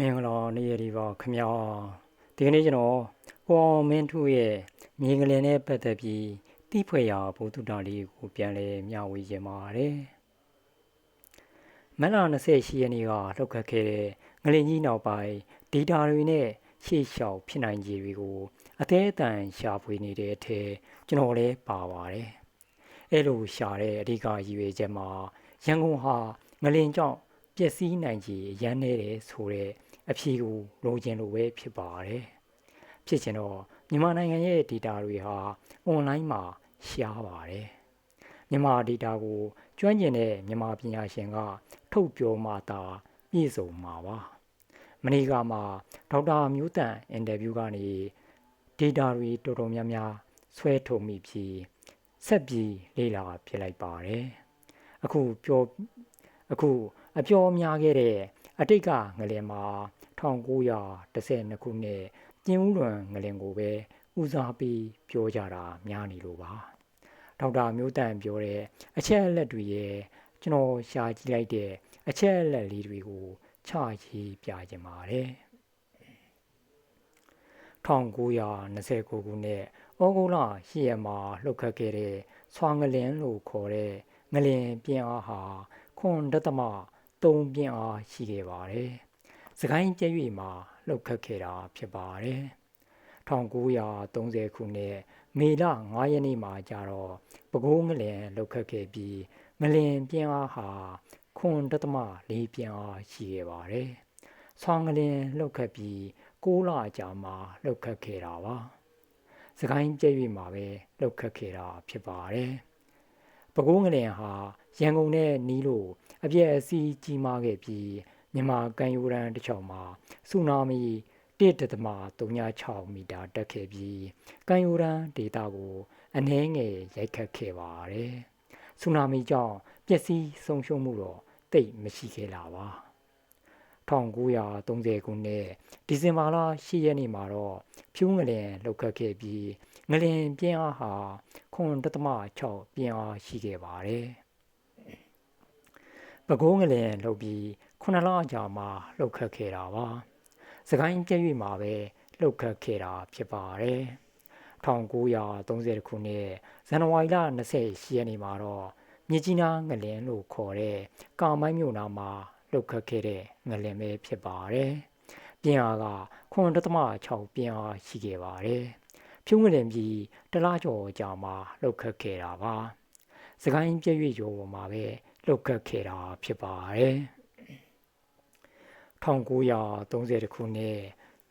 မင်္ဂလာနေ့ရက်ဒီပါခင်ဗျာဒီကနေ့ကျွန်တော်ဟောမင်းထုရဲ့မြင်ကလေးနဲ့ပတ်သက်ပြီးတိဖွဲ့ရာဘုသူတာလေးကိုပြန်လဲမျှဝေခြင်းပါတယ်မက်လာ28ရက်နေ့ကလောက်ခတ်ခဲ့တဲ့ငလင်ကြီးနောက်ပိုင်းဒေတာတွေနဲ့ရှေ့လျှောက်ဖြစ်နိုင်ခြေတွေကိုအသေးအတန်ရှာဖွေနေတဲ့အထက်ကျွန်တော်လည်းပါပါတယ်အဲ့လိုရှာတဲ့အဓိကရည်ရွယ်ချက်မှာရန်ကုန်ဟာငလင်ကြောင့်ပျက်စီးနိုင်ခြေရမ်းနေတယ်ဆိုတဲ့ အဖြေကိုလိုချင်လို့ပဲဖြစ်ပါတယ်။ဖြစ်ချင်တော့မြန်မာနိုင်ငံရဲ့ data တွေဟာ online မှာရှားပါတယ်။မြန်မာ data ကိုကျွမ်းကျင်တဲ့မြန်မာပညာရှင်က ထုတ်ပြောမှသာပြည့်စုံမှာပါ။မနေ့ကမှဒေါက်တာမျိုးတန်အင်တာဗျူးကနေ data တွေတော်တော်များများဆွဲထုတ်မိပြီးဆက်ပြီးလေ့လာဖြစ်လိုက်ပါတယ်။အခုပြောအခုအပြောများခဲ့တဲ့အတိတ်ကငလင်မှာ 1912ခုနှစ်ကျင်းဦးလွန်ငလင်ကိုပဲဦးစားပေးပြောကြတာများနေလို့ပါဒေါက်တာမျိုးတန်ပြောတဲ့အချက်အလက်တွေရဲ့ကျွန်တော်ရှာကြည့်လိုက်တဲ့အချက်အလက်လေးတွေကိုချရေးပြခြင်းပါတယ်1929ခုနှစ်ဩဂုတ်လ10ရက်မှာလှုပ်ခတ်ခဲ့တဲ့ဆွာငလင်လို့ခေါ်တဲ့ငလင်ပြင်းအားဟာခွန်ဒသမ3ပြင်းအားရှိခဲ့ပါတယ် စကိုင်းကျဲ၍မှာလှုပ်ခတ်ခဲ့တာဖြစ်ပါတယ်1930ခုနှစ်မေလ9ရက်နေ့မှာကြတော့ပဲခူးငလင်လှုပ်ခတ်ခဲ့ပြီးငလင်ပြင်းအားဟာခွန်တသမ၄ပြင်းအားရှိခဲ့ပါတယ်။ဆောင်းငလင်လှုပ်ခတ်ပြီး6လကြာမှလှုပ်ခတ်ခဲ့တာပါ။စကိုင်းကျဲ၍မှာပဲလှုပ်ခတ်ခဲ့တာဖြစ်ပါတယ်။ပဲခူးငလင်ဟာရန်ကုန်နဲ့နီးလို့အပြည့်အစည်းကြီးမားခဲ့ပြီး မြန်မာကန်ယူရန်တစ်ချောင်းမှာဆူနာမီ1.36မီတာတက်ခဲ့ပြီးကန်ယူရန်ဒေတာကိုအနှဲငယ်ရိုက်ခတ်ခဲ့ပါတယ်။ဆူနာမီကြောင့်ပျက်စီးဆုံးရှုံးမှုတော့တိတ်မရှိခဲ့လာပါ1930ခုနှစ်ဒီဇင်ဘာလ10ရက်နေ့မှာတော့ဖြူးငလင်လှုပ်ခတ်ခဲ့ပြီးငလင်ပြင်းအားဟာ9.6ပြင်းအားရှိခဲ့ပါတယ်။ပဲခူးငလင်လှုပ်ပြီး 9လကြာမှလှုပ်ခတ်ခဲ့တာပါ။စကိုင်းပြည့်၍မှာပဲလှုပ်ခတ်ခဲ့တာဖြစ်ပါတယ်။1930ခုနှစ်ဇန်နဝါရီလ28ရက်နေ့မှာတော့မြကြီးနားငလင်လို့ခေါ်တဲ့ကာမိုင်းမြို့နာမှာလှုပ်ခတ်ခဲ့တဲ့ငလင်ပဲဖြစ်ပါတယ်။ပြင်းအားက9.6ပြင်းအားရှိခဲ့ပါတယ်။ဖြုံးငလင်ပြီးတလားကျော်ကြာမှလှုပ်ခတ်ခဲ့တာပါ။စကိုင်းပြည့်၍ရောပေါ်မှာပဲလှုပ်ခတ်ခဲ့တာဖြစ်ပါတယ်။ 1930ခုနှစ်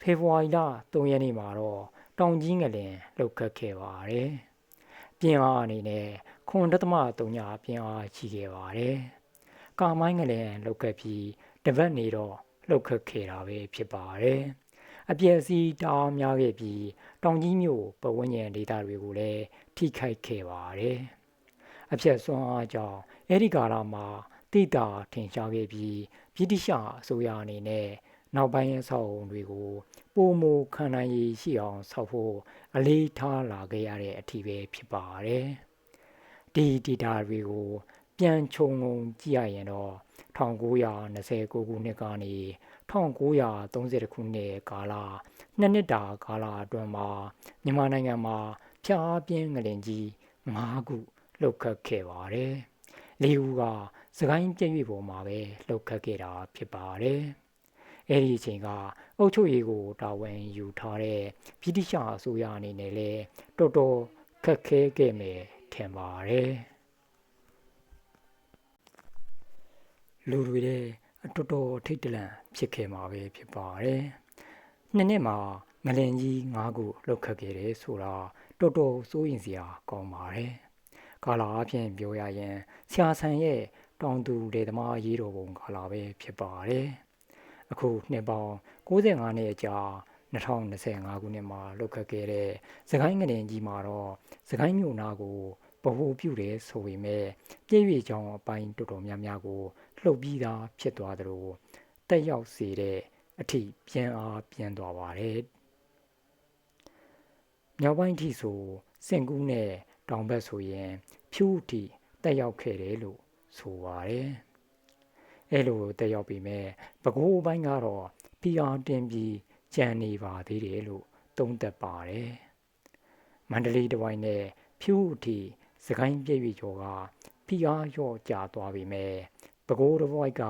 ဖေဖော်ဝါရီလ3ရက်နေ့မှာတော့တောင်ကြီးငလင်လှုပ်ခတ်ခဲ့ပါတယ်။ပြင်းအားအနေနဲ့9.3ညပြင်းအားရှိခဲ့ပါတယ်။ကာမိုင်းငလင်လှုပ်ခတ်ပြီးတပတ်နေတော့လှုပ်ခတ်ခဲ့တာပဲဖြစ်ပါတယ်။အပြည့်စီတားများခဲ့ပြီးတောင်ကြီးမြို့ပဝန်းကျင်ဒေသတွေကိုလည်းထိခိုက်ခဲ့ပါတယ်။အပြည့်စွမ်းအားကြောင့်အဲဒီကာလမှာ တိတာထင်ရှားခဲ့ပြီးဗြိတိရှအစိုးရအနေနဲ့နောက်ပိုင်းအဆောက်အုံတွေကိုပုံမခံနိုင်ရည်ရှိအောင်ဆောက်ဖို့အလေးထားလာခဲ့ရတဲ့အထီးပဲဖြစ်ပါတယ်။ဒီဒေတာတွေကိုပြန်ခြုံငုံကြည့်ရရင်တော့1929ခုနှစ်ကနေ1930ခုနှစ်ကာလနှစ်နှစ်တာကာလအတွင်းမှာမြန်မာနိုင်ငံမှာဖျားပြင်းငလင်ကြီး၅ခုလှုပ်ခတ်ခဲ့ပါတယ်။လေးဦးက စကိုင်းပြည့်ရွေ့ပေါ်မှာပဲလှုပ်ခတ်ခဲ့တာဖြစ်ပါတယ်။အဲဒီအချိန်ကအုတ်ချုပ်ရေးကိုတာဝန်ယူထားတဲ့ဗြိတိရှအစိုးရအနေနဲ့လည်းတော်တော်ခက်ခဲခဲ့မယ်ထင်ပါတယ်။လူတွေတဲ့အတော်တော်ထိတ်တလန့်ဖြစ်ခဲ့မှာပဲဖြစ်ပါတယ်။နှစ်နှစ်မှာငလင်ကြီး၅ခုလှုပ်ခတ်ခဲ့တယ်ဆိုတာတော်တော်စိုးရင်စရာကောင်းပါတယ်။ကာလာအဖြစ်ပြောရရင်ဆရာဆန်ရဲ့ တောင်သူလေသမားရေးတော်ပုံကာလာပဲဖြစ်ပါတယ်။အခုနှစ်ပေါင်း65နှစ်ကြာ2025ခုနှစ်မှာလှုပ်ခတ်ခဲ့တဲ့စကိုင်းငလင်ကြီးမှာတော့စကိုင်းမြို့နာကိုဗဟိုပြုတယ်ဆိုပေမဲ့ပြည့်ရွေချောင်းအပိုင်းတော်တော်များများကိုလှုပ်ပြီးသားဖြစ်သွားသလိုတက်ရောက်စေတဲ့အထိပြန်အားပြန်သွားပါတယ်။မြောက်ပိုင်းထိဆိုစင်ကူးနဲ့တောင်ဘက်ဆိုရင်ဖြူးထိတက်ရောက်ခဲ့တယ်လို့ ဆိုပါတယ်။အဲလိုတက်ရောက်ပြီးမဲ့ပဲခူးပိုင်းကတော့ဖိအားတင်ပြီးကြံနေပါသေးတယ်လို့သုံးသပ်ပါတယ်မန္တလေးတဝိုင်းနဲ့ဖြူအထိစကိုင်းပြည့်ပြီကျော်ကဖိအားလျော့ကျသွားပြီမဲ့ပဲခူးတဝိုက်က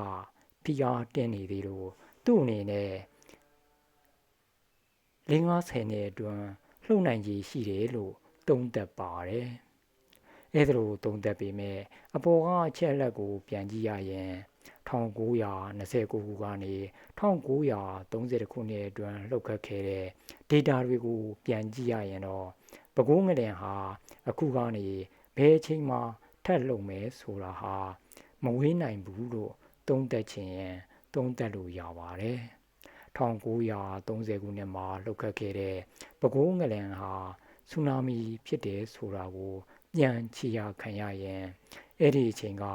ဖိအားတင်နေသေးလို့သူ့အနေနဲ့၄50နှစ်အတွင်းလှုပ်နိုင်ကြီးရှိတယ်လို့သုံးသပ်ပါတယ်။ အဲဒါလိုသုံးသပ်ပေမဲ့အပေါ်ကအချက်လက်ကို ပြန်ကြည့်ရရင်1929ခုကနေ1930ခုနှစ်အတွင်းလှုပ်ခတ်ခဲ့တဲ့ data တွေကို ပြန်ကြည့်ရရင်တော့ပဲခူးငလင်ဟာအခုကနေဘယ်အချိန်မှထက်လုံမယ်ဆိုတာဟာမဝေးနိုင်ဘူးလို့သုံးသပ်ခြင်းရင်သုံးသပ်လို့ရပါတယ်။1930ခုနှစ်မှာလှုပ်ခတ်ခဲ့တဲ့ပဲခူးငလင်ဟာဆူနာမီဖြစ်တယ်ဆိုတာကို ပြန်ချီရခံရရင်အဲ့ဒီအချိန်က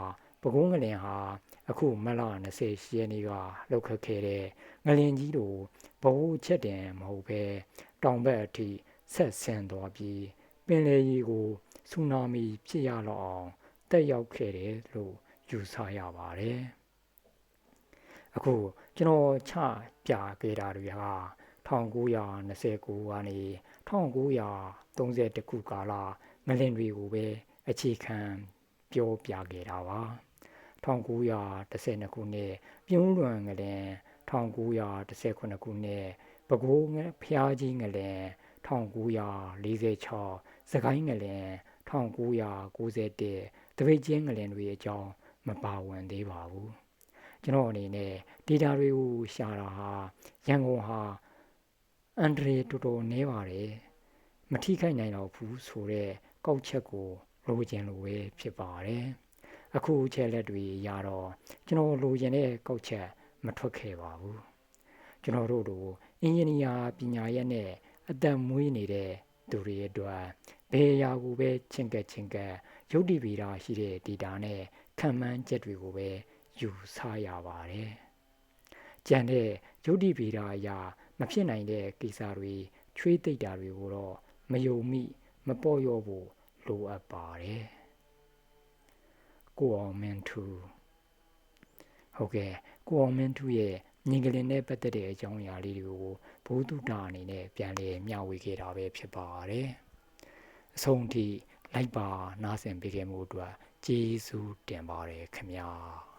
ပဲခူးငလင်ဟာအခုမလ28ရက်နေ့ကလှုပ်ခတ်ခဲ့တဲ့ငလင်ကြီးတို့ဘဝချက်တင်မဟုတ်ပဲတောင်ဘက်အထိဆက်ဆင်းသွားပြီးပင်လယ်ကြီးကိုဆူနာမီဖြစ်ရတော့အောင်တက်ရောက်ခဲ့တယ်လို့ယူဆရပါတယ်အခုကျွန်တော်ချပြခဲ့တာတွေဟာ1929ကနေ1930ခုကာလ ငလင်တွေကိုပဲအခြေခံပြောပြခဲ့တာပါ1912ခုနှစ်ပြုံးလွန်ငလင်1919ခုနှစ်ပဲခူးဖျားကြီးငလင်1946စကိုင်းငလင်1991တပိတ်ချင်းငလင်တွေအကြောင်းမပါဝင်သေးပါဘူးကျွန်တော်အနေနဲ့ data တွေကိုရှာတာဟာရန်ကုန်ဟာအန်ဒရီတော်တော်နည်းပါတယ်မထိခိုက်နိုင်တော့ဘူးဆိုတော့ ကောက်ချက်ကိုလိုချင်လို့ပဲဖြစ်ပါတယ်အခုချက်လက်တွေရတော့ကျွန်တော်လိုချင်တဲ့ကောက်ချက်မထွက်ခဲ့ပါဘူးကျွန်တော်တို့တို့အင်ဂျင်နီယာပညာရပ်နဲ့အသက်မွေးနေတဲ့သူတွေအတွက်ဘယ်အရာကိုပဲချင်းကက်ချင်းကက်ရုပ်တည်ပြီးတာရှိတဲ့ data နဲ့ခံမှန်းချက်တွေကိုပဲယူဆရပါတယ်။ကြံတဲ့ယုတ်တိဗေဒအရာမဖြစ်နိုင်တဲ့ကိစ္စတွေချွေးသိပ်တာတွေကိုတော့မယုံမိ မပေါ့ရောဖို့လိုအပ်ပါတယ်။ကိုအောင်မင်းထူဟုတ်ကဲ့ကိုအောင်မင်းထူရဲ့ညီကလေးနဲ့ပတ်သက်တဲ့အကြောင်းအရာလေးတွေကိုဘုသူတာအနေနဲ့ပြန်လည်မျှဝေခဲ့တာပဲဖြစ်ပါတယ်။အဆုံးထိလိုက်ပါနားဆင်ပေးခဲ့မှုအတွက်ကျေးဇူးတင်ပါတယ်ခင်ဗျာ။